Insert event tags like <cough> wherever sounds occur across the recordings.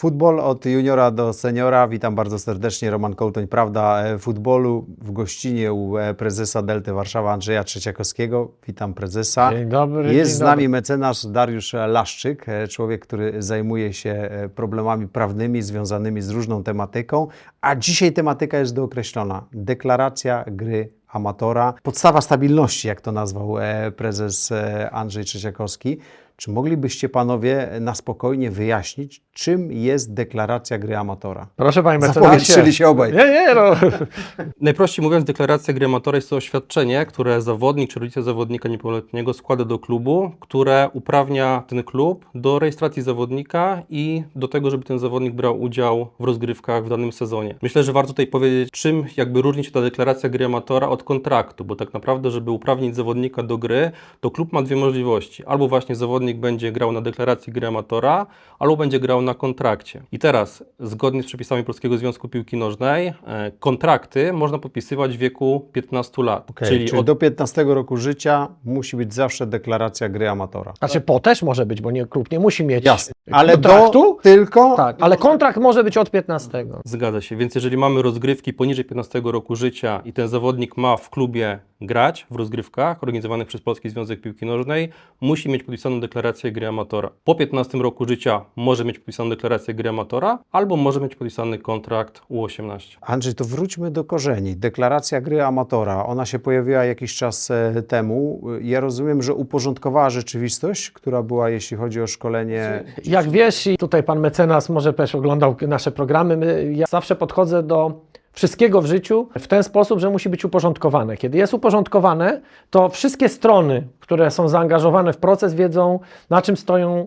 Futbol od juniora do seniora. Witam bardzo serdecznie. Roman Kołtoń, Prawda e, Futbolu w gościnie u e, prezesa Delty Warszawa Andrzeja Trzeciakowskiego. Witam prezesa. Dzień dobry. Jest dzień z nami dobry. mecenas Dariusz Laszczyk, e, człowiek, który zajmuje się problemami prawnymi związanymi z różną tematyką, a dzisiaj tematyka jest dookreślona. Deklaracja gry amatora. Podstawa stabilności, jak to nazwał prezes Andrzej Trzeciakowski. Czy moglibyście panowie na spokojnie wyjaśnić, czym jest deklaracja gry amatora? Proszę panie mecenasie. Zapowietrzyli się obaj. Nie, nie, no. <laughs> Najprościej mówiąc, deklaracja gry amatora jest to oświadczenie, które zawodnik czy rodzice zawodnika niepełnoletniego składa do klubu, które uprawnia ten klub do rejestracji zawodnika i do tego, żeby ten zawodnik brał udział w rozgrywkach w danym sezonie. Myślę, że warto tutaj powiedzieć, czym jakby różni się ta deklaracja gry amatora od kontraktu, bo tak naprawdę, żeby uprawnić zawodnika do gry, to klub ma dwie możliwości. Albo właśnie zawodnik będzie grał na deklaracji gry amatora, albo będzie grał na kontrakcie. I teraz, zgodnie z przepisami Polskiego Związku Piłki Nożnej, e, kontrakty można podpisywać w wieku 15 lat. Okej, czyli czyli od, do 15 roku życia musi być zawsze deklaracja gry amatora. Znaczy po też może być, bo nie, klub nie musi mieć Jasne. Ale kontraktu. do tylko Tak, ale kontrakt może być od 15. Zgadza się, więc jeżeli mamy rozgrywki poniżej 15 roku życia i ten zawodnik ma w klubie grać w rozgrywkach organizowanych przez Polski Związek Piłki Nożnej, musi mieć podpisaną deklarację gry amatora. Po 15 roku życia może mieć podpisaną deklarację gry amatora, albo może mieć podpisany kontrakt U18. Andrzej, to wróćmy do korzeni. Deklaracja gry amatora, ona się pojawiła jakiś czas e, temu. Ja rozumiem, że uporządkowała rzeczywistość, która była, jeśli chodzi o szkolenie. Jak wiesz, i tutaj pan mecenas może też oglądał nasze programy, my, ja zawsze podchodzę do wszystkiego w życiu w ten sposób, że musi być uporządkowane. Kiedy jest uporządkowane, to wszystkie strony, które są zaangażowane w proces, wiedzą, na czym stoją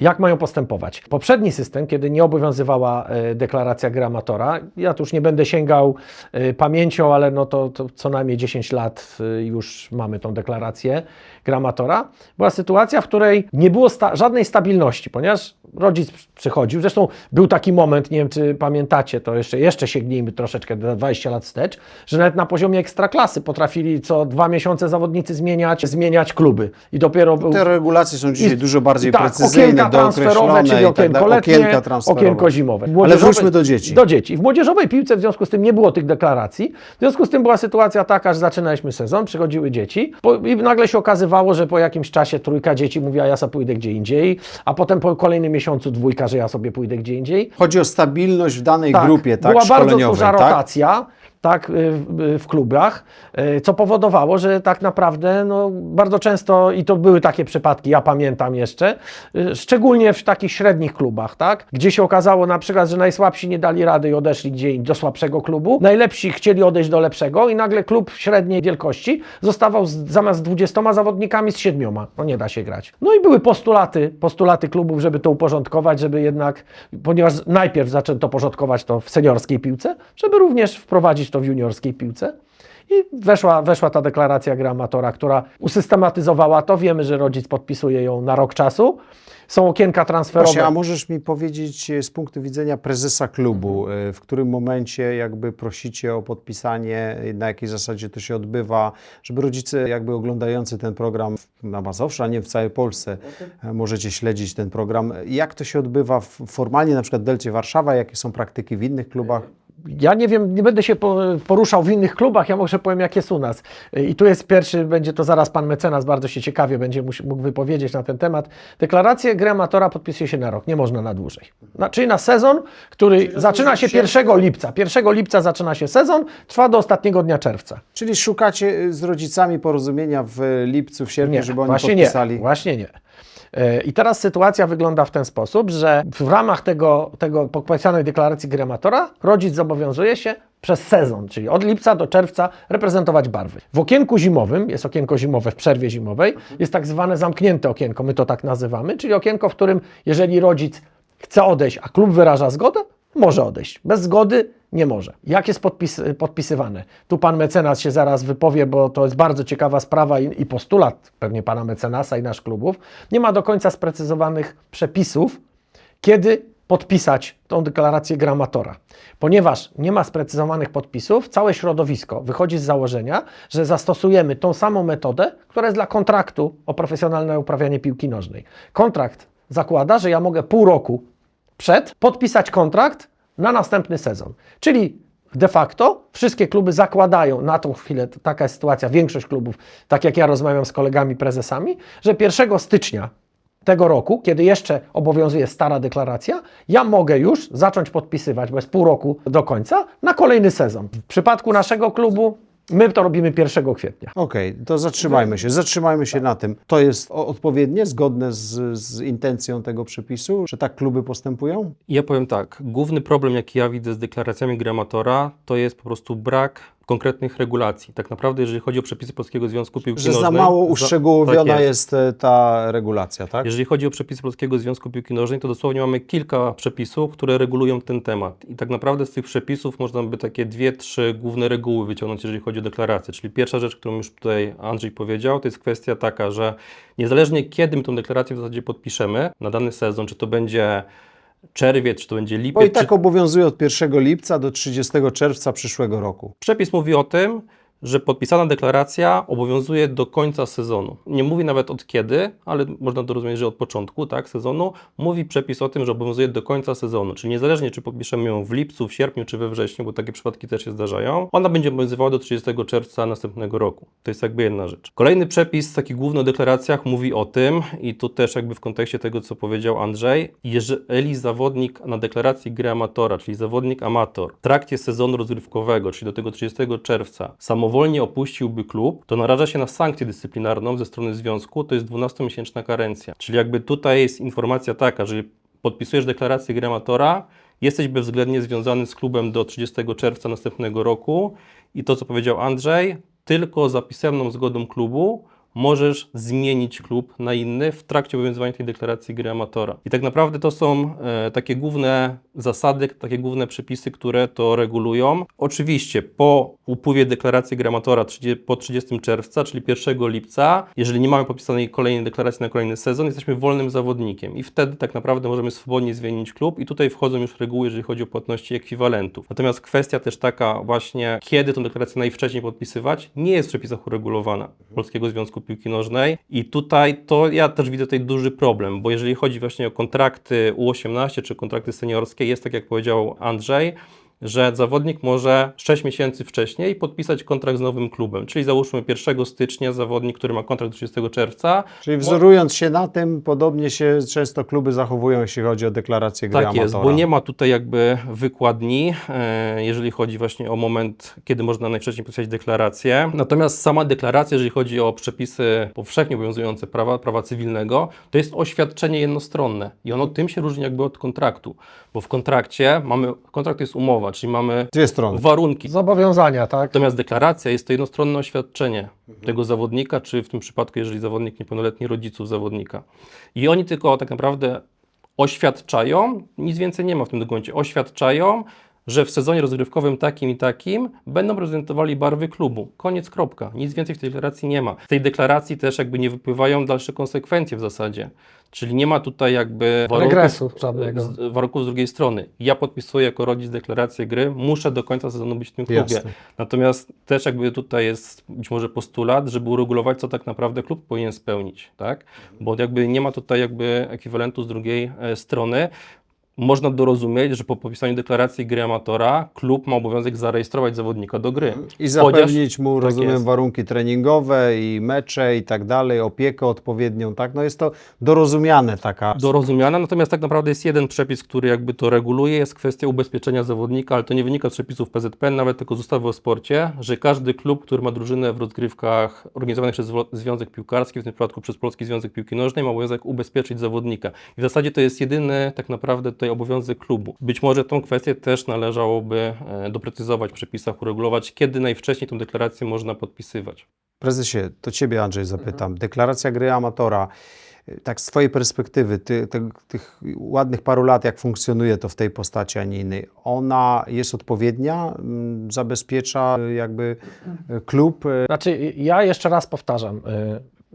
jak mają postępować. Poprzedni system, kiedy nie obowiązywała e, deklaracja gry amatora, ja tu już nie będę sięgał e, pamięcią, ale no to, to co najmniej 10 lat e, już mamy tą deklarację gry amatora, była sytuacja, w której nie było sta żadnej stabilności, ponieważ rodzic przychodził, zresztą był taki moment, nie wiem czy pamiętacie, to jeszcze, jeszcze sięgnijmy troszeczkę do 20 lat wstecz, że nawet na poziomie ekstraklasy potrafili co dwa miesiące zawodnicy zmieniać, zmieniać kluby. I dopiero był Te regulacje są dzisiaj i- dużo bardziej tak, precyzyjne, okienka transferowe, czyli tak okienko dalej. letnie, okienko zimowe. Ale wróćmy do dzieci. Do dzieci. W młodzieżowej piłce w związku z tym nie było tych deklaracji. W związku z tym była sytuacja taka, że zaczynaliśmy sezon, przychodziły dzieci po, i nagle się okazywało, że po jakimś czasie trójka dzieci mówiła, ja sobie pójdę gdzie indziej, a potem po kolejnym miesiącu dwójka, że ja sobie pójdę gdzie indziej. Chodzi o stabilność w danej grupie, tak? Była bardzo duża tak? rotacja tak, y, w, w klubach, y, co powodowało, że tak naprawdę no, bardzo często, i to były takie przypadki, ja pamiętam jeszcze, y, szczególnie w takich średnich klubach, tak, gdzie się okazało na przykład, że najsłabsi nie dali rady i odeszli gdzie do słabszego klubu, najlepsi chcieli odejść do lepszego i nagle klub średniej wielkości zostawał z, zamiast 20 zawodnikami z siedmioma. No nie da się grać. No i były postulaty, postulaty klubów, żeby to uporządkować, żeby jednak, ponieważ najpierw zaczęto porządkować to w seniorskiej piłce, żeby również wprowadzić to w juniorskiej piłce. I weszła, weszła ta deklaracja gry amatora, która usystematyzowała to. Wiemy, że rodzic podpisuje ją na rok czasu. Są okienka transferowe. Właśnie, a możesz mi powiedzieć e, z punktu widzenia prezesa klubu, e, w którym momencie jakby prosicie o podpisanie, e, na jakiej zasadzie to się odbywa, żeby rodzice jakby oglądający ten program na Mazowszu, a nie w całej Polsce, e, możecie śledzić ten program. Jak to się odbywa formalnie na przykład w Delcie Warszawa, jakie są praktyki w innych klubach? Ja nie wiem, nie będę się po- poruszał w innych klubach, ja może powiem, jak jest u nas. I tu jest pierwszy, będzie to zaraz pan mecenas, bardzo się ciekawie będzie mógł wypowiedzieć na ten temat. Deklarację gry amatora podpisuje się na rok, nie można na dłużej. Na, czyli na sezon, który zaczyna się 1 lipca. 1 lipca zaczyna się sezon, trwa do ostatniego dnia czerwca. Czyli szukacie e, z rodzicami porozumienia w lipcu, w sierpniu, Nie, żeby oni właśnie podpisali? nie, właśnie nie. I teraz sytuacja wygląda w ten sposób, że w ramach tego, tego podpisanej deklaracji gry amatora rodzic zobowiązuje się przez sezon, czyli od lipca do czerwca reprezentować barwy. W okienku zimowym, jest okienko zimowe w przerwie zimowej, jest tak zwane zamknięte okienko, my to tak nazywamy, czyli okienko, w którym jeżeli rodzic chce odejść, a klub wyraża zgodę, może odejść. Bez zgody nie może. Jak jest podpis, podpisywane? Tu pan mecenas się zaraz wypowie, bo to jest bardzo ciekawa sprawa i, i postulat pewnie pana mecenasa i nasz klubów. Nie ma do końca sprecyzowanych przepisów, kiedy podpisać tą deklarację gramatora. Ponieważ nie ma sprecyzowanych podpisów, całe środowisko wychodzi z założenia, że zastosujemy tą samą metodę, która jest dla kontraktu o profesjonalne uprawianie piłki nożnej. Kontrakt zakłada, że ja mogę pół roku przed podpisać kontrakt na następny sezon. Czyli de facto wszystkie kluby zakładają na tą chwilę, taka jest sytuacja, większość klubów, tak jak ja rozmawiam z kolegami prezesami, że 1 stycznia tego roku, kiedy jeszcze obowiązuje stara deklaracja, ja mogę już zacząć podpisywać, bo jest pół roku do końca, na kolejny sezon. W przypadku naszego klubu my to robimy 1 kwietnia. Okej, to zatrzymajmy się, zatrzymajmy się na tym. To jest o- odpowiednie, zgodne z, z intencją tego przepisu, że tak kluby postępują? Ja powiem tak, główny problem, jaki ja widzę z deklaracjami gramatora, to jest po prostu brak konkretnych regulacji. Tak naprawdę, jeżeli chodzi o przepisy Polskiego Związku Piłki Że za Nożnej... mało za- uszczegółowiona tak jest. e, ta regulacja, tak? Jeżeli chodzi o przepisy Polskiego Związku Piłki Nożnej, to dosłownie mamy kilka przepisów, które regulują ten temat. I tak naprawdę z tych przepisów można by takie dwie, trzy główne reguły wyciągnąć, jeżeli chodzi o deklarację. Czyli pierwsza rzecz, którą już tutaj Andrzej powiedział, to jest kwestia taka, że niezależnie kiedy my tą deklarację w zasadzie podpiszemy na dany sezon, czy to będzie czerwiec, czy to będzie Bo i lipiec, czy tak obowiązuje od 1 lipca do 30 czerwca przyszłego roku. Przepis mówi o tym, że podpisana deklaracja obowiązuje do końca sezonu. Nie mówi nawet od kiedy, ale można to rozumieć, że od początku tak, sezonu. Mówi przepis o tym, że obowiązuje do końca sezonu. Czyli niezależnie, czy podpiszemy ją w lipcu, w sierpniu, czy we wrześniu, bo takie przypadki też się zdarzają, ona będzie obowiązywała do 30 czerwca następnego roku. To jest jakby jedna rzecz. Kolejny przepis, taki główny o deklaracjach, mówi o tym, i tu też jakby w kontekście tego, co powiedział Andrzej, jeżeli zawodnik na deklaracji gry amatora, czyli zawodnik amator, w trakcie sezonu rozgrywkowego, czyli do tego 30 czerwca, samowolnie opuściłby klub, to naraża się na sankcję dyscyplinarną ze strony związku, to jest 12-miesięczna karencja. Czyli jakby tutaj jest informacja taka, że podpisujesz deklarację gry amatora, jesteś bezwzględnie związany z klubem do 30 czerwca następnego roku i to, co powiedział Andrzej, tylko za pisemną zgodą klubu możesz zmienić klub na inny w trakcie obowiązywania tej deklaracji gry amatora. I tak naprawdę to są e, takie główne zasady, takie główne przepisy, które to regulują. Oczywiście po upływie deklaracji gry amatora 30, po 30 czerwca, czyli 1 lipca, jeżeli nie mamy podpisanej kolejnej deklaracji na kolejny sezon, jesteśmy wolnym zawodnikiem i wtedy tak naprawdę możemy swobodnie zmienić klub i tutaj wchodzą już reguły, jeżeli chodzi o płatności ekwiwalentów. Natomiast kwestia też taka właśnie, kiedy tę deklarację najwcześniej podpisywać, nie jest w przepisach uregulowana Polskiego Związku Piłki Nożnej. I tutaj to ja też widzę tutaj duży problem, bo jeżeli chodzi właśnie o kontrakty U18 czy kontrakty seniorskie, jest tak jak powiedział Andrzej, że zawodnik może 6 miesięcy wcześniej podpisać kontrakt z nowym klubem. Czyli załóżmy 1 stycznia zawodnik, który ma kontrakt do 30 czerwca, Czyli wzorując się na tym, podobnie się często kluby zachowują, jeśli chodzi o deklarację gry Tak amatora. jest, bo nie ma tutaj jakby wykładni, e, jeżeli chodzi właśnie o moment, kiedy można najwcześniej podpisać deklarację. Natomiast sama deklaracja, jeżeli chodzi o przepisy powszechnie obowiązujące prawa, prawa cywilnego, to jest oświadczenie jednostronne i ono tym się różni jakby od kontraktu, bo w kontrakcie mamy, kontrakt jest umowa, czyli mamy Dwie strony. warunki. Zobowiązania, tak? Natomiast deklaracja jest to jednostronne oświadczenie tego zawodnika, czy w tym przypadku, jeżeli zawodnik niepełnoletni, rodziców zawodnika. I oni tylko tak naprawdę oświadczają, nic więcej nie ma w tym dokumencie, oświadczają, że w sezonie rozgrywkowym takim i takim będą prezentowali barwy klubu. Koniec, kropka. Nic więcej w tej deklaracji nie ma. Z tej deklaracji też jakby nie wypływają dalsze konsekwencje w zasadzie. Czyli nie ma tutaj jakby Regresu żadnego. z- warunków z drugiej strony. Ja podpisuję jako rodzic deklarację gry, muszę do końca sezonu być w tym klubie. Jasne. Natomiast też jakby tutaj jest być może postulat, żeby uregulować, co tak naprawdę klub powinien spełnić, tak? Bo jakby nie ma tutaj jakby ekwiwalentu z drugiej e, strony. Można dorozumieć, że po podpisaniu deklaracji gry amatora klub ma obowiązek zarejestrować zawodnika do gry. I zapewnić mu, tak rozumiem, jest. warunki treningowe i mecze i tak dalej, opiekę odpowiednią, tak? No jest to dorozumiane taka. dorozumiana, natomiast tak naprawdę jest jeden przepis, który jakby to reguluje, jest kwestia ubezpieczenia zawodnika, ale to nie wynika z przepisów PZPN, nawet tylko z ustawy o sporcie, że każdy klub, który ma drużynę w rozgrywkach organizowanych przez Związek Piłkarski, w tym przypadku przez Polski Związek Piłki Nożnej, ma obowiązek ubezpieczyć zawodnika. I w zasadzie to jest jedyny tak naprawdę tutaj obowiązek klubu. Być może tą kwestię też należałoby e, doprecyzować w przepisach, uregulować, kiedy najwcześniej tę deklarację można podpisywać. Prezesie, to Ciebie Andrzej zapytam. Deklaracja gry amatora, y, tak z Twojej perspektywy, ty, te, tych ładnych paru lat, jak funkcjonuje to w tej postaci, a nie innej, ona jest odpowiednia, mm, zabezpiecza y, jakby klub, Znaczy, ja jeszcze raz powtarzam.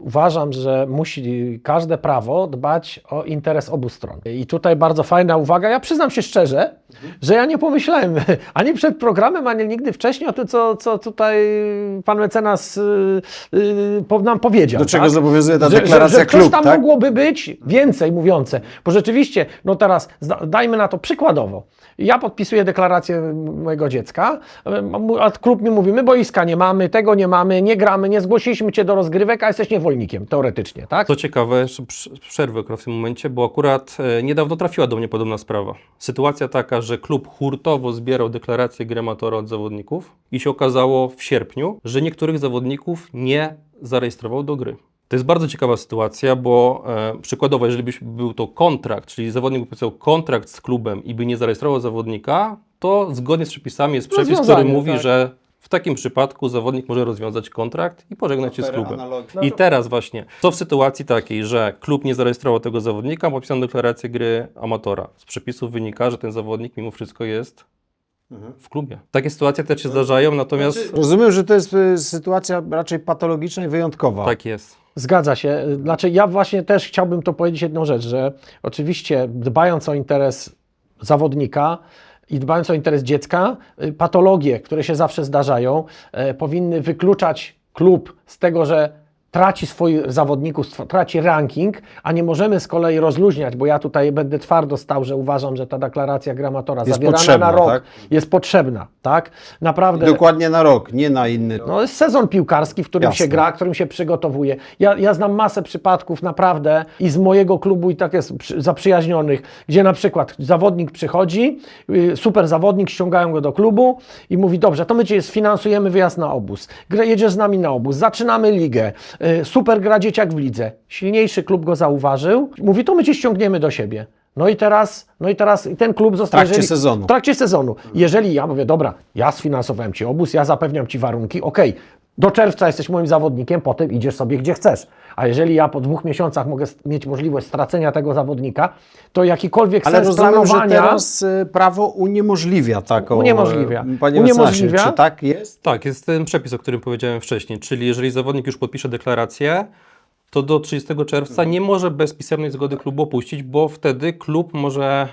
Uważam, że musi każde prawo dbać o interes obu stron. I tutaj bardzo fajna uwaga. Ja przyznam się szczerze, że ja nie pomyślałem <laughs> ani przed programem, ani nigdy wcześniej o tym, co, co tutaj pan mecenas y, y, nam powiedział. Do czego tak? zobowiązuje ta że, deklaracja że, że coś klub, tam tak? mogłoby być więcej mówiące. Bo rzeczywiście, no teraz dajmy na to przykładowo. Ja podpisuję deklarację mojego dziecka, a klub mi mówi, my boiska nie mamy, tego nie mamy, nie gramy, nie zgłosiliśmy cię do rozgrywek, a jesteś niewolnikiem, teoretycznie, tak? Co ciekawe, przerwę akurat w tym momencie, bo akurat e, niedawno trafiła do mnie podobna sprawa. Sytuacja taka, że klub hurtowo zbierał deklarację grematora od zawodników i się okazało w sierpniu, że niektórych zawodników nie zarejestrował do gry. To jest bardzo ciekawa sytuacja, bo e, przykładowo, jeżeli byś był to kontrakt, czyli zawodnik by podpisał kontrakt z klubem i by nie zarejestrował zawodnika, to zgodnie z przepisami jest przepis, który mówi, tak. że w takim przypadku zawodnik może rozwiązać kontrakt i pożegnać się z klubem. I teraz właśnie, co w sytuacji takiej, że klub nie zarejestrował tego zawodnika, podpisano deklarację gry amatora. Z przepisów wynika, że ten zawodnik mimo wszystko jest w klubie. Takie sytuacje też się zdarzają, natomiast Rozumiem, że to jest y, sytuacja raczej patologiczna i wyjątkowa. tak jest. Zgadza się. Znaczy, ja właśnie też chciałbym to powiedzieć jedną rzecz, że oczywiście dbając o interes zawodnika i dbając o interes dziecka, y, patologie, które się zawsze zdarzają, e, powinny wykluczać klub z tego, że traci swoich zawodników, traci ranking, a nie możemy z kolei rozluźniać, bo ja tutaj będę twardo stał, że uważam, że ta deklaracja gramatora Jest zawierana na rok tak? jest potrzebna, tak? Naprawdę. Dokładnie na rok, nie na inny. No, jest sezon piłkarski, w którym Jasne. się gra, w którym się przygotowuje. Ja, ja znam masę przypadków naprawdę i z mojego klubu i tak jest przy, zaprzyjaźnionych, gdzie na przykład zawodnik przychodzi, y, super zawodnik, ściągają go do klubu i mówi, dobrze, to my Cię sfinansujemy wyjazd na obóz. Jedziesz z nami na obóz, zaczynamy ligę, super gra dzieciak w lidze. Silniejszy klub go zauważył, mówi, to my Cię ściągniemy do siebie. No i teraz, no i teraz i ten klub został... W trakcie sezonu. W trakcie sezonu. Jeżeli ja mówię, dobra, ja sfinansowałem Ci obóz, ja zapewniam Ci warunki, okej, do czerwca jesteś moim zawodnikiem, potem idziesz sobie gdzie chcesz. A jeżeli ja po dwóch miesiącach mogę mieć możliwość stracenia tego zawodnika, to jakikolwiek Ale sens rozumiem, że planowania... teraz y, prawo uniemożliwia taką... Uniemożliwia. y, Panie Uniemożliwia. mecenasie, czy tak jest? Tak, jest ten przepis, o którym powiedziałem wcześniej, czyli jeżeli zawodnik już podpisze deklarację, to do 30 czerwca nie może bez pisemnej zgody klubu opuścić, bo wtedy klub może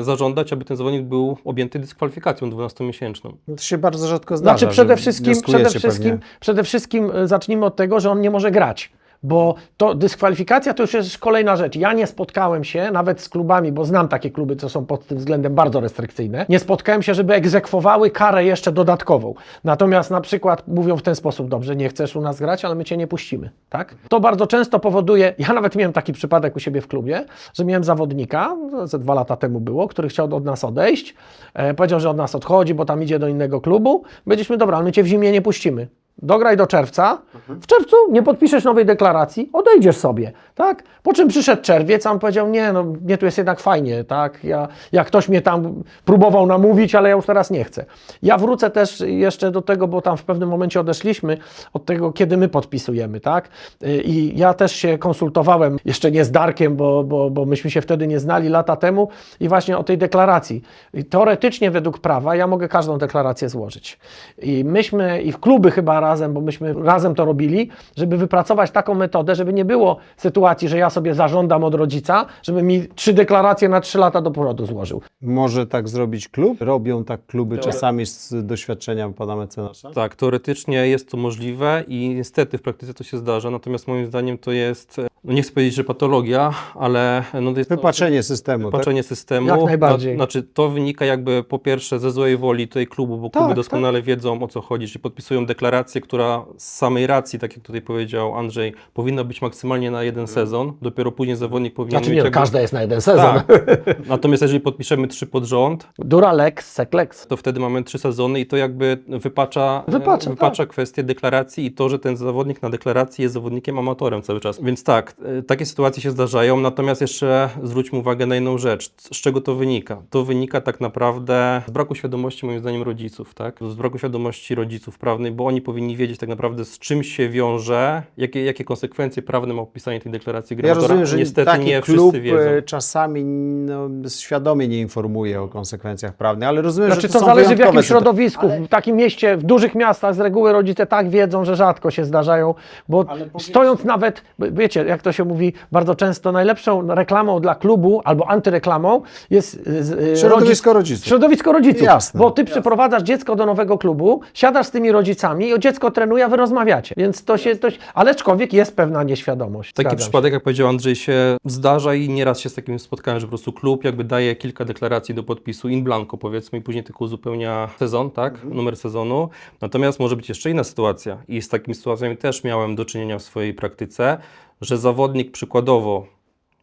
e, zażądać, aby ten zawodnik był objęty dyskwalifikacją 12-miesięczną. No To się bardzo rzadko zdarza. Znaczy przede że wszystkim, wnioskujecie przede wszystkim, pewnie. przede wszystkim e, zacznijmy od tego, że on nie może grać. Bo to dyskwalifikacja to już jest kolejna rzecz. Ja nie spotkałem się nawet z klubami, bo znam takie kluby, co są pod tym względem bardzo restrykcyjne. Nie spotkałem się, żeby egzekwowały karę jeszcze dodatkową. Natomiast na przykład mówią w ten sposób, dobrze, nie chcesz u nas grać, ale my cię nie puścimy. Tak? To bardzo często powoduje, ja nawet miałem taki przypadek u siebie w klubie, że miałem zawodnika, ze dwa lata temu było, który chciał od nas odejść. E, powiedział, że od nas odchodzi, bo tam idzie do innego klubu. Powiedzieliśmy, dobra, my cię w zimie nie puścimy. Dograj do czerwca. W czerwcu nie podpiszesz nowej deklaracji, odejdziesz sobie, tak? Po czym przyszedł czerwiec, a on powiedział, nie, no mnie tu jest jednak fajnie, tak? Ja, jak ktoś mnie tam próbował namówić, ale ja już teraz nie chcę. Ja wrócę też jeszcze do tego, bo tam w pewnym momencie odeszliśmy od tego, kiedy my podpisujemy, tak? Y, I ja też się konsultowałem, jeszcze nie z Darkiem, bo, bo, bo myśmy się wtedy nie znali lata temu i właśnie o tej deklaracji. I teoretycznie według prawa ja mogę każdą deklarację złożyć. I myśmy, i w kluby chyba razem, bo myśmy razem to robili, żeby wypracować taką metodę, żeby nie było sytuacji, że ja sobie zażądam od rodzica, żeby mi trzy deklaracje na trzy lata do porodu złożył. Może tak zrobić klub? Robią tak kluby czasami z doświadczenia pana mecenasa? Tak, teoretycznie jest to możliwe i niestety w praktyce to się zdarza, natomiast moim zdaniem to jest, no nie chcę powiedzieć, że patologia, ale no to jest to- Wypaczenie systemu, tak? Wypaczenie systemu. Jak najbardziej. Na, znaczy, to wynika jakby po pierwsze ze złej woli tej klubu, bo kluby Tak, doskonale wiedzą o co chodzi, czyli podpisują deklarację, która z samej racji, tak jak tutaj powiedział Andrzej, powinna być maksymalnie na jeden sezon. Dopiero później zawodnik powinien Znaczy mieć. nie, no, jakby- każda jest na jeden sezon. Tak. <laughs> Natomiast jeżeli podpiszemy trzy pod rząd, Dura lex, sec lex. to wtedy mamy trzy sezony i to jakby wypacza, Wypacza, wypacza kwestię deklaracji i to, że ten zawodnik na deklaracji jest zawodnikiem amatorem cały czas. Więc tak, tak, y, takie sytuacje się zdarzają, natomiast jeszcze zwróćmy uwagę na jedną rzecz. Z czego to wynika? To wynika tak naprawdę z braku świadomości, moim zdaniem, rodziców, tak? Z braku świadomości rodziców prawnej, bo oni powinni wiedzieć tak naprawdę, z czym się wiąże, jakie, jakie konsekwencje prawne ma opisanie tej deklaracji Ja gramatora. rozumiem, że Niestety taki nie klub wszyscy wiedzą. e, czasami no, świadomie nie informuje o konsekwencjach prawnych, ale rozumiem, Znaczy że to to są zależy w jakim środowisku. W takim mieście, w dużych miastach z reguły rodzice tak wiedzą, że rzadko się zdarzają, bo stojąc nawet, wiecie, jak to się mówi bardzo często, najlepszą reklamą dla klubu albo antyreklamą jest y, z- y, Środowisko rodziców. Środowisko rodziców. Jasne. Bo ty przyprowadzasz dziecko do nowego klubu, siadasz z tymi rodzicami i dziecko trenuje, a wy rozmawiacie. Więc to się, to się ale aczkolwiek jest pewna nieświadomość. Taki Zgadzam się. przypadek, jak powiedział Andrzej, się zdarza i nieraz się z takim spotkałem, że po prostu klub jakby daje kilka deklaracji do podpisu in blanco powiedzmy i później tylko uzupełnia sezon, tak, Mhm. numer sezonu. Natomiast może być jeszcze inna sytuacja i z takimi sytuacjami też miałem do czynienia w swojej praktyce, że zawodnik przykładowo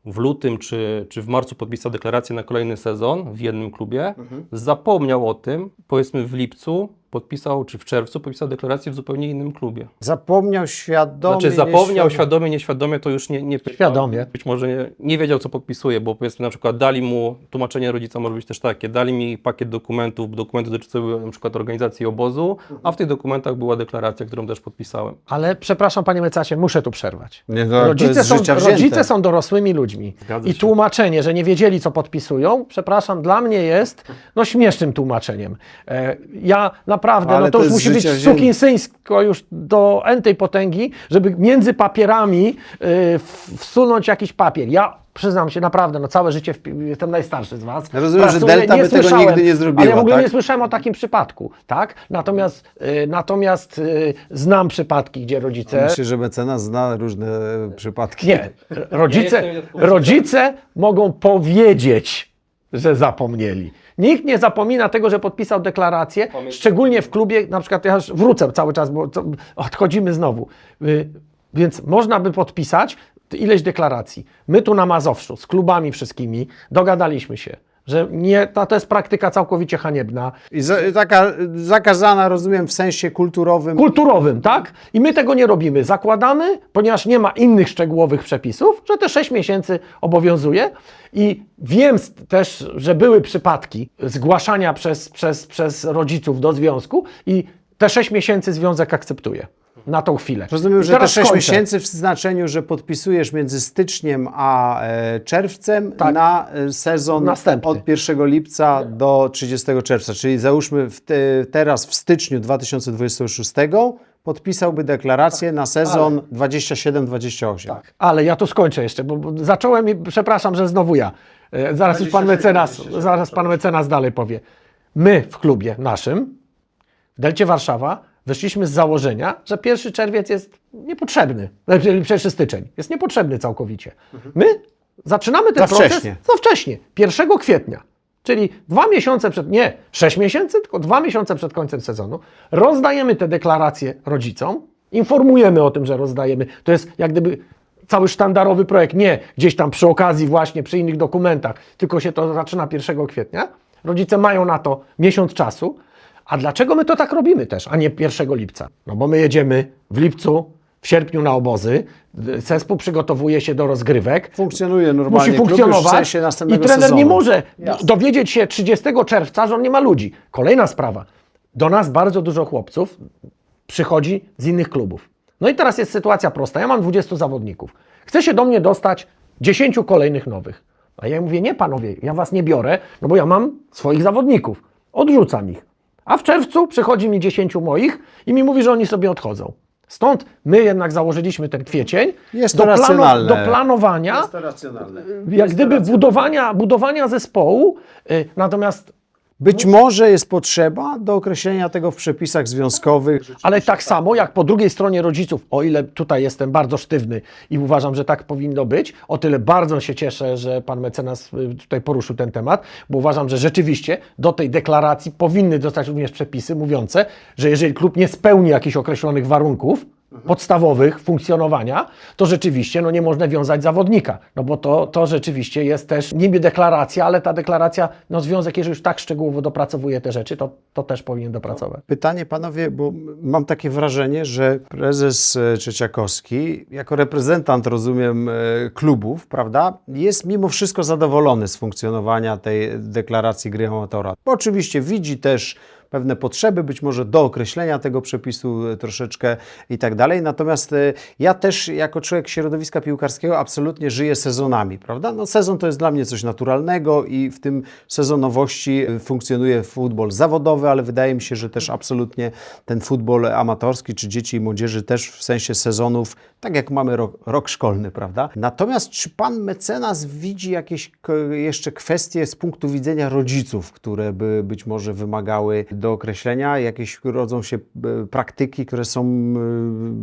w lutym czy, czy w marcu podpisał deklarację na kolejny sezon w jednym klubie, Mhm. zapomniał o tym, powiedzmy w lipcu podpisał, czy w czerwcu podpisał deklarację w zupełnie innym klubie. Zapomniał świadomie. Znaczy zapomniał, świadomie, nieświadomie, to już nie, nie. Świadomie. Być może nie, nie wiedział, co podpisuje, bo powiedzmy na przykład dali mu, tłumaczenie rodzica może być też takie, dali mi pakiet dokumentów, dokumenty dotyczyły na przykład organizacji obozu, a w tych dokumentach była deklaracja, którą też podpisałem. Ale przepraszam, panie mecenasie, muszę tu przerwać. Nie, no, to rodzice, jest są, rodzice są dorosłymi ludźmi. Zgadza I się. tłumaczenie, że nie wiedzieli, co podpisują, przepraszam, dla mnie jest no, śmiesznym tłumaczeniem. E, ja naprawdę, Ale no to, to już musi być sukinsyńsko już do entej potęgi, żeby między papierami y, w- wsunąć jakiś papier. Ja przyznam się naprawdę, no całe życie w, jestem najstarszy z Was. Ja rozumiem, że Pracuję, Delta by tego słyszałem, nigdy nie zrobiła, Ale ja w ogóle tak? nie słyszałem o takim przypadku, tak? Natomiast, y, natomiast y, znam przypadki, gdzie rodzice... Myślę, że mecenas zna różne przypadki. Nie, rodzice, rodzice mogą powiedzieć, że zapomnieli. Nikt nie zapomina tego, że podpisał deklarację, szczególnie w klubie, na przykład ja już wrócę cały czas, bo odchodzimy znowu. Y, Więc można by podpisać ileś deklaracji. My tu na Mazowszu z klubami wszystkimi dogadaliśmy się, że nie, to, to jest praktyka całkowicie haniebna. I za, taka zakazana, rozumiem, w sensie kulturowym. kulturowym, tak? I my tego nie robimy. Zakładamy, ponieważ nie ma innych szczegółowych przepisów, że te 6 miesięcy obowiązuje i wiem też, że były przypadki zgłaszania przez, przez, przez rodziców do związku i te 6 miesięcy związek akceptuje na tą chwilę. Rozumiem, I że te teraz 6 skończę. miesięcy w znaczeniu, że podpisujesz między styczniem a e, czerwcem Tak. na e, sezon Następny. od 1 lipca do 30 czerwca. Czyli załóżmy w te, teraz w styczniu 2026 podpisałby deklarację na sezon 27-28. Tak, ale ja tu skończę jeszcze, bo, bo zacząłem i przepraszam, że znowu ja. E, Zaraz już pan mecenas, zaraz pan mecenas dalej powie. My w klubie naszym, w Delcie Warszawa, wyszliśmy z założenia, że 1 czerwiec jest niepotrzebny, czyli 1 styczeń jest niepotrzebny całkowicie. My zaczynamy ten Za proces wcześnie. za wcześnie, 1 kwietnia. Czyli dwa miesiące przed, nie sześć miesięcy, tylko dwa miesiące przed końcem sezonu, rozdajemy te deklaracje rodzicom, informujemy o tym, że rozdajemy. To jest jak gdyby cały sztandarowy projekt, nie gdzieś tam przy okazji właśnie, przy innych dokumentach, tylko się to zaczyna 1 kwietnia. Rodzice mają na to miesiąc czasu. A dlaczego my to tak robimy też, a nie 1 lipca? No bo my jedziemy w lipcu, w sierpniu na obozy, zespół przygotowuje się do rozgrywek, Funkcjonuje normalnie. musi funkcjonować i trener sezonu. nie może Jasne. dowiedzieć się 30 czerwca, że on nie ma ludzi. Kolejna sprawa. Do nas bardzo dużo chłopców przychodzi z innych klubów. No i teraz jest sytuacja prosta. Ja mam 20 zawodników. Chce się do mnie dostać 10 kolejnych nowych. A ja mówię, nie panowie, ja was nie biorę, no bo ja mam swoich zawodników. Odrzucam ich. A w czerwcu przychodzi mi 10 moich i mi mówi, że oni sobie odchodzą. Stąd my jednak założyliśmy ten kwiecień Jest do, to racjonalne. do planowania Jest to racjonalne. jak gdyby budowania, budowania zespołu, y, natomiast Być może jest potrzeba do określenia tego w przepisach związkowych. ale tak samo jak po drugiej stronie rodziców, o ile tutaj jestem bardzo sztywny i uważam, że tak powinno być, o tyle bardzo się cieszę, że pan mecenas y, tutaj poruszył ten temat, bo uważam, że rzeczywiście do tej deklaracji powinny dostać również przepisy mówiące, że jeżeli klub nie spełni jakichś określonych warunków, podstawowych funkcjonowania, to rzeczywiście no, nie można wiązać zawodnika, no bo to, to rzeczywiście jest też niby deklaracja, ale ta deklaracja, no związek, jeżeli już tak szczegółowo dopracowuje te rzeczy, to, to też powinien dopracować. Pytanie, panowie, bo mam takie wrażenie, że prezes e, Trzeciakowski, jako reprezentant, rozumiem, e, klubów, prawda, jest mimo wszystko zadowolony z funkcjonowania tej deklaracji gry amatora. Bo oczywiście widzi też pewne potrzeby, być może do określenia tego przepisu e, troszeczkę i tak dalej. Natomiast e, ja też jako człowiek środowiska piłkarskiego absolutnie żyję sezonami, prawda? No sezon to jest dla mnie coś naturalnego i w tym sezonowości e, funkcjonuje futbol zawodowy, ale wydaje mi się, że też absolutnie ten futbol amatorski czy dzieci i młodzieży też w sensie sezonów, tak jak mamy rok, rok szkolny, prawda? Natomiast czy pan mecenas widzi jakieś jeszcze kwestie z punktu widzenia rodziców, które by być może wymagały do określenia? Jakieś rodzą się e, praktyki, które są e,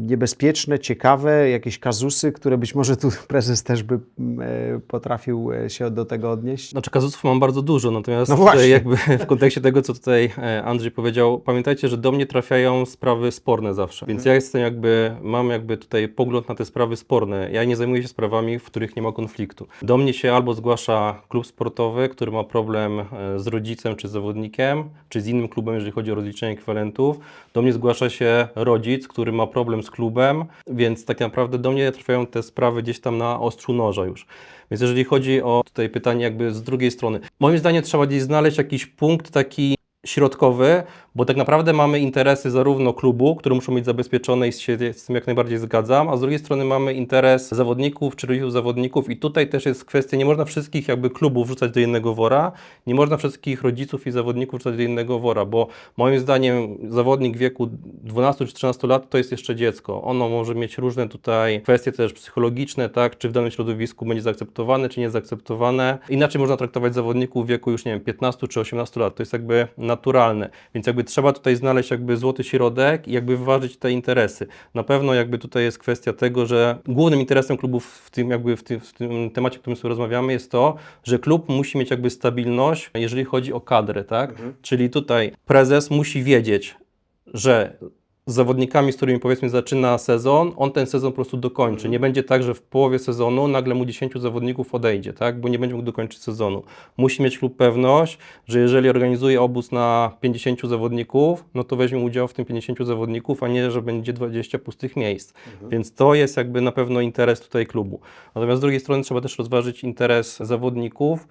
niebezpieczne, ciekawe, jakieś kazusy, które być może tu <laughs> prezes też by m, e, potrafił się do tego odnieść? Znaczy kazusów mam bardzo dużo, natomiast No właśnie. jakby w kontekście tego, co tutaj Andrzej powiedział, pamiętajcie, że do mnie trafiają sprawy sporne zawsze, więc ja jestem jakby, mam jakby tutaj pogląd na te sprawy sporne. Ja nie zajmuję się sprawami, w których nie ma konfliktu. Do mnie się albo zgłasza klub sportowy, który ma problem z rodzicem czy zawodnikiem, czy z innym klubem, jeżeli chodzi o rozliczenie ekwiwalentów. Do mnie zgłasza się rodzic, który ma problem z klubem, więc tak naprawdę do mnie trafiają te sprawy gdzieś tam na ostrzu noża już. Więc jeżeli chodzi o tutaj pytanie jakby z drugiej strony, moim zdaniem trzeba gdzieś znaleźć jakiś punkt taki środkowy, bo tak naprawdę mamy interesy zarówno klubu, które muszą być zabezpieczone i się z tym jak najbardziej zgadzam, a z drugiej strony mamy interes zawodników czy rodziców zawodników i tutaj też jest kwestia, nie można wszystkich jakby klubów wrzucać do jednego wora, nie można wszystkich rodziców i zawodników wrzucać do jednego wora, bo moim zdaniem zawodnik wieku 12 czy 13 lat to jest jeszcze dziecko. Ono może mieć różne tutaj kwestie też psychologiczne, tak, czy w danym środowisku będzie zaakceptowane, czy nie zaakceptowane. Inaczej można traktować zawodników wieku już, nie wiem, 15 czy 18 lat. To jest jakby naturalne. Więc jakby trzeba tutaj znaleźć jakby złoty środek i jakby wyważyć te interesy. Na pewno jakby tutaj jest kwestia tego, że głównym interesem klubów w tym jakby w tym, w tym temacie, o którym sobie rozmawiamy jest to, że klub musi mieć jakby stabilność, jeżeli chodzi o kadrę, tak? Czyli tutaj prezes musi wiedzieć, że z zawodnikami, z którymi powiedzmy zaczyna sezon, on ten sezon po prostu dokończy. Nie będzie tak, że w połowie sezonu nagle mu 10 zawodników odejdzie, tak? bo nie będzie mógł dokończyć sezonu. Musi mieć klub pewność, że jeżeli organizuje obóz na 50 zawodników, no to weźmie udział w tym 50 zawodników, a nie, że będzie 20 pustych miejsc. Więc to jest jakby na pewno interes tutaj klubu. Natomiast z drugiej strony trzeba też rozważyć interes zawodników.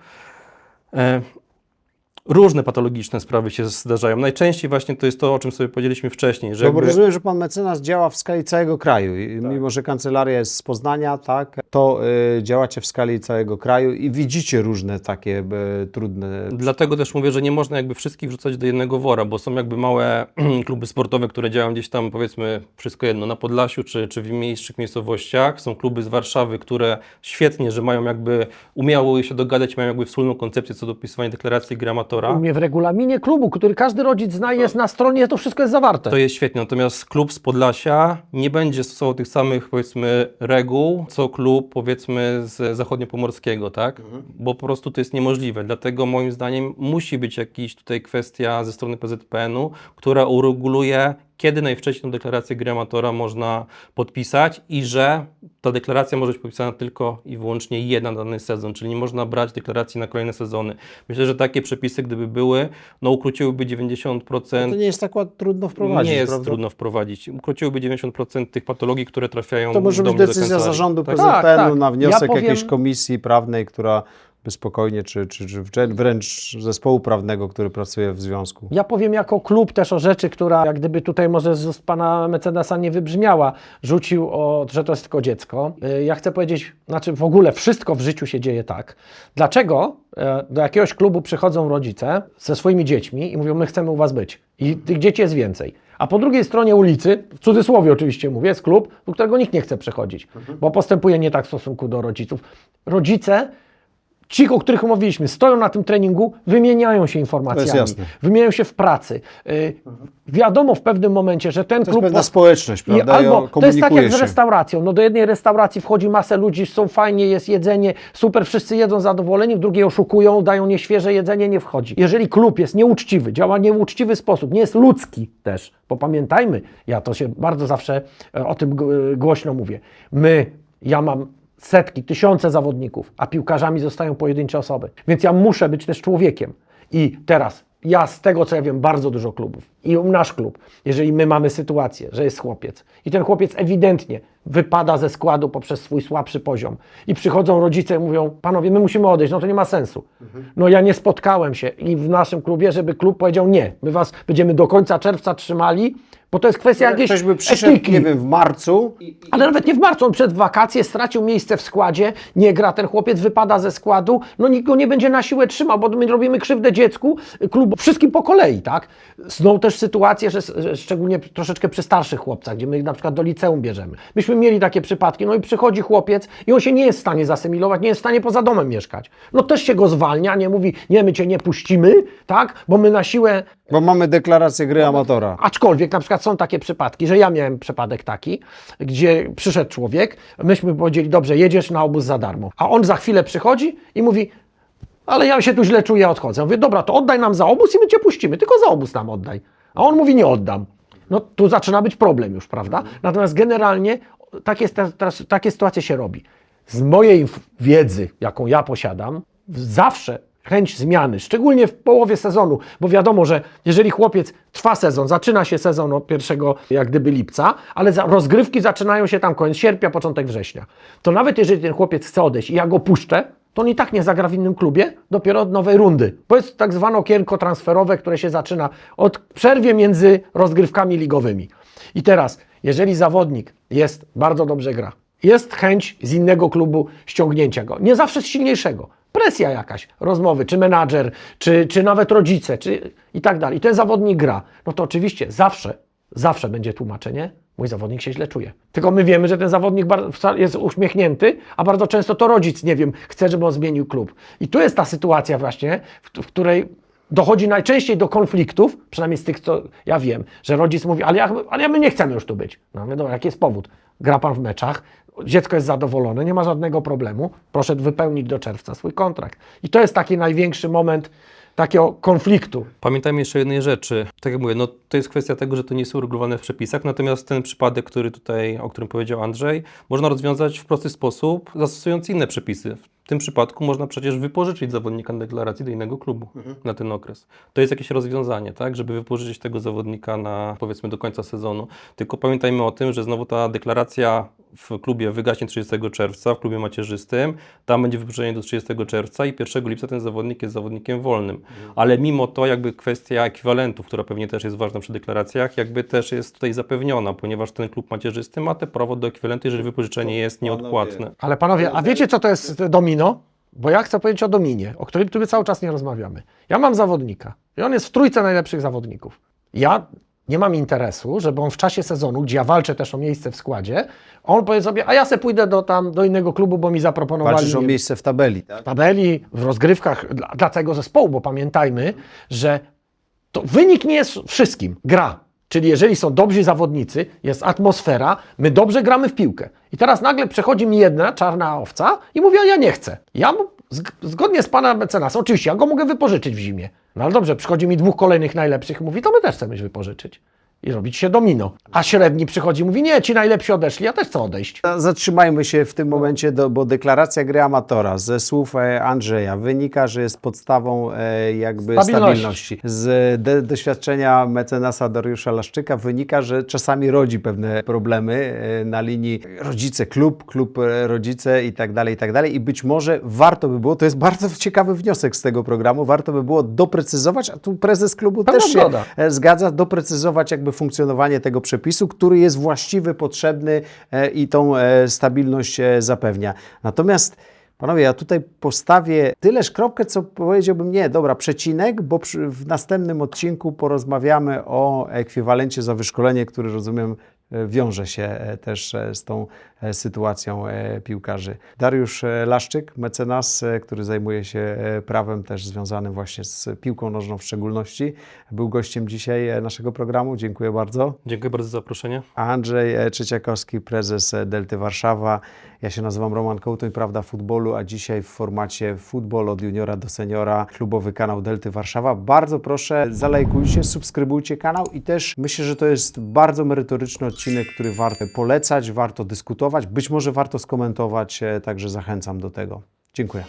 Różne patologiczne sprawy się zdarzają. Najczęściej właśnie to jest to, o czym sobie powiedzieliśmy wcześniej, że bo jakby- rozumiem, że pan mecenas działa w skali całego kraju. I Mimo, że kancelaria jest z Poznania, tak, to y, działacie w skali całego kraju i widzicie różne takie y, trudne. Dlatego też mówię, że nie można jakby wszystkich wrzucać do jednego wora, bo są jakby małe <clears throat> kluby sportowe, które działają gdzieś tam powiedzmy wszystko jedno na Podlasiu czy, czy w mniejszych miejscowościach. Są kluby z Warszawy, które świetnie, że mają jakby umiały się dogadać, mają jakby wspólną koncepcję co do podpisywania deklaracji gry amatora. U mnie w regulaminie klubu, który każdy rodzic zna, jest na stronie, to wszystko jest zawarte. To jest świetnie, natomiast klub z Podlasia nie będzie stosował tych samych powiedzmy reguł, co klub powiedzmy z zachodniopomorskiego, tak? Bo po prostu to jest niemożliwe. Dlatego moim zdaniem musi być jakaś tutaj kwestia ze strony PZPN-u, która ureguluje kiedy najwcześniej tę deklarację gry amatora można podpisać i że ta deklaracja może być podpisana tylko i wyłącznie jeden na dany sezon, czyli nie można brać deklaracji na kolejne sezony. Myślę, że takie przepisy, gdyby były, no ukróciłyby 90% To nie jest tak trudno wprowadzić. nie jest prawda? trudno wprowadzić. Ukróciłyby 90% tych patologii, które trafiają To może do być do decyzja zarządu Tak? PZPN-u Tak, tak. na wniosek Ja powiem- jakiejś komisji prawnej, która spokojnie, czy, czy, czy wrę- wręcz zespołu prawnego, który pracuje w związku. Ja powiem jako klub też o rzeczy, która jak gdyby tutaj może z pana mecenasa nie wybrzmiała. Rzucił, o, że to jest tylko dziecko. Y, Ja chcę powiedzieć, znaczy w ogóle wszystko w życiu się dzieje tak. Dlaczego e, do jakiegoś klubu przychodzą rodzice ze swoimi dziećmi i mówią, my chcemy u was być. I tych dzieci jest więcej. A po drugiej stronie ulicy, w cudzysłowie oczywiście mówię, jest klub, do którego nikt nie chce przechodzić, bo postępuje nie tak w stosunku do rodziców. Rodzice Ci, o których mówiliśmy, stoją na tym treningu, wymieniają się informacjami, jasne. wymieniają się w pracy. Y, wiadomo w pewnym momencie, że ten To jest klub... pewna społeczność, I prawda? albo I to jest tak jak komunikuje z się. restauracją. No do jednej restauracji wchodzi masę ludzi, są fajnie, jest jedzenie, super, wszyscy jedzą zadowoleni, w drugiej oszukują, dają nieświeże jedzenie, nie wchodzi. Jeżeli klub jest nieuczciwy, działa w nieuczciwy sposób, nie jest ludzki też, bo pamiętajmy, ja to się bardzo zawsze e, o tym głośno mówię. My, ja mam setki, tysiące zawodników, a piłkarzami zostają pojedyncze osoby. Więc ja muszę być też człowiekiem. I teraz ja z tego, co ja wiem, bardzo dużo klubów i nasz klub, jeżeli my mamy sytuację, że jest chłopiec i ten chłopiec ewidentnie wypada ze składu poprzez swój słabszy poziom i przychodzą rodzice i mówią, panowie, my musimy odejść, no to nie ma sensu. No ja nie spotkałem się i w naszym klubie, żeby klub powiedział nie, my was będziemy do końca czerwca trzymali, bo to jest kwestia jakiejś Ktoś by przyszedł, etyki. nie wiem, w marcu i, Ale nawet nie w marcu, on przed wakacje stracił miejsce w składzie, nie gra, ten chłopiec wypada ze składu, no nikt go nie będzie na siłę trzymał, bo my robimy krzywdę dziecku, klubu, wszystkim po kolei, tak? Są też sytuacje, że, że szczególnie troszeczkę przy starszych chłopcach, gdzie my ich na przykład do liceum bierzemy. Myśmy mieli takie przypadki, no i przychodzi chłopiec i on się nie jest w stanie zasymilować, nie jest w stanie poza domem mieszkać. No też się go zwalnia, nie mówi, nie, my cię nie puścimy, tak? Bo my na siłę bo mamy deklarację gry amatora. Aczkolwiek na przykład są takie przypadki, że ja miałem przypadek taki, gdzie przyszedł człowiek, myśmy powiedzieli, dobrze, jedziesz na obóz za darmo. A on za chwilę przychodzi i mówi, ale ja się tu źle czuję, odchodzę. Ja mówię, dobra, to oddaj nam za obóz i my cię puścimy, tylko za obóz nam oddaj. A on mówi, nie oddam. No tu zaczyna być problem już, prawda? Natomiast generalnie takie, takie sytuacje się robi. Z mojej wiedzy, jaką ja posiadam, zawsze chęć zmiany, szczególnie w połowie sezonu, bo wiadomo, że jeżeli chłopiec trwa sezon, zaczyna się sezon od pierwszego jak gdyby lipca, ale rozgrywki zaczynają się tam koniec sierpnia, początek września, to nawet jeżeli ten chłopiec chce odejść i ja go puszczę, to on i tak nie zagra w innym klubie, dopiero od nowej rundy. Bo jest tak zwane okienko transferowe, które się zaczyna od przerwie między rozgrywkami ligowymi. I teraz, jeżeli zawodnik jest, bardzo dobrze gra, jest chęć z innego klubu ściągnięcia go, nie zawsze z silniejszego, presja jakaś, rozmowy, czy menadżer, czy, czy nawet rodzice, czy i tak dalej. I ten zawodnik gra, no to oczywiście zawsze, zawsze będzie tłumaczenie, mój zawodnik się źle czuje. Tylko my wiemy, że ten zawodnik jest uśmiechnięty, a bardzo często to rodzic, nie wiem, chce, żeby on zmienił klub. I tu jest ta sytuacja właśnie, w której dochodzi najczęściej do konfliktów, przynajmniej z tych, co ja wiem, że rodzic mówi, ale, ja, ale my nie chcemy już tu być. No dobra, jaki jest powód? Gra pan w meczach, dziecko jest zadowolone, nie ma żadnego problemu, proszę wypełnić do czerwca swój kontrakt. I to jest taki największy moment takiego konfliktu. Pamiętajmy jeszcze jednej rzeczy. Tak jak mówię, no to jest kwestia tego, że to nie jest uregulowane w przepisach, natomiast ten przypadek, który tutaj, o którym powiedział Andrzej, można rozwiązać w prosty sposób, zastosując inne przepisy. W tym przypadku można przecież wypożyczyć zawodnika na deklaracji do innego klubu na ten okres. To jest jakieś rozwiązanie, tak, żeby wypożyczyć tego zawodnika na powiedzmy do końca sezonu. Tylko pamiętajmy o tym, że znowu ta deklaracja w klubie wygaśnie 30 czerwca, w klubie macierzystym, tam będzie wypożyczenie do 30 czerwca i 1 lipca ten zawodnik jest zawodnikiem wolnym. Ale mimo to jakby kwestia ekwiwalentów, która pewnie też jest ważna przy deklaracjach, jakby też jest tutaj zapewniona, ponieważ ten klub macierzysty ma te prawo do ekwiwalentu, jeżeli wypożyczenie jest nieodpłatne. Ale panowie, a wiecie co to jest domino? Bo ja chcę powiedzieć o dominie, o którym tu cały czas nie rozmawiamy. Ja mam zawodnika i on jest w trójce najlepszych zawodników. Ja nie mam interesu, żeby on w czasie sezonu, gdzie ja walczę też o miejsce w składzie, on powie sobie, a ja se pójdę do, tam, do innego klubu, bo mi zaproponowali Walczysz o nie miejsce w tabeli, tak? w tabeli, w rozgrywkach dla, dla całego zespołu, bo pamiętajmy, że to wynik nie jest wszystkim. Gra. Czyli jeżeli są dobrzy zawodnicy, jest atmosfera, my dobrze gramy w piłkę. I teraz nagle przechodzi mi jedna czarna owca i mówi, ja nie chcę. Ja zgodnie z pana mecenasem, oczywiście, ja go mogę wypożyczyć w zimie. No ale dobrze, przychodzi mi dwóch kolejnych najlepszych i mówi, to my też chcemy wypożyczyć. I robić się domino. A średni przychodzi i mówi, nie, ci najlepsi odeszli, ja też chcę odejść. Zatrzymajmy się w tym momencie, do, bo deklaracja gry amatora ze słów e, Andrzeja wynika, że jest podstawą e, jakby Stabilności. stabilności. Z de, doświadczenia mecenasa Dariusza Laszczyka wynika, że czasami rodzi pewne problemy e, na linii rodzice, klub, klub, e, rodzice i tak dalej, i tak dalej. I być może warto by było, to jest bardzo ciekawy wniosek z tego programu, warto by było doprecyzować, a tu prezes klubu też się zgoda. e, zgadza, doprecyzować jakby funkcjonowanie tego przepisu, który jest właściwy, potrzebny e, i tą e, stabilność e, zapewnia. Natomiast Panowie, ja tutaj postawię tyleż kropkę, co powiedziałbym, nie, dobra, przecinek, bo przy, w następnym odcinku porozmawiamy o ekwiwalencie za wyszkolenie, który rozumiem wiąże się e, też e, z tą e, sytuacją e, piłkarzy. Dariusz e, Laszczyk, mecenas, e, który zajmuje się e, prawem też związanym właśnie z piłką nożną w szczególności, był gościem dzisiaj e, naszego programu. Dziękuję bardzo. Dziękuję bardzo za zaproszenie. Andrzej e, Trzeciakowski, prezes e, Delty Warszawa. Ja się nazywam Roman Kołtoń, Prawda Futbolu, a dzisiaj w formacie futbol od juniora do seniora, klubowy kanał Delty Warszawa. Bardzo proszę, zalajkujcie, subskrybujcie kanał i też myślę, że to jest bardzo merytoryczny odcinek, który warto polecać, warto dyskutować, być może warto skomentować, e, także zachęcam do tego. Dziękuję.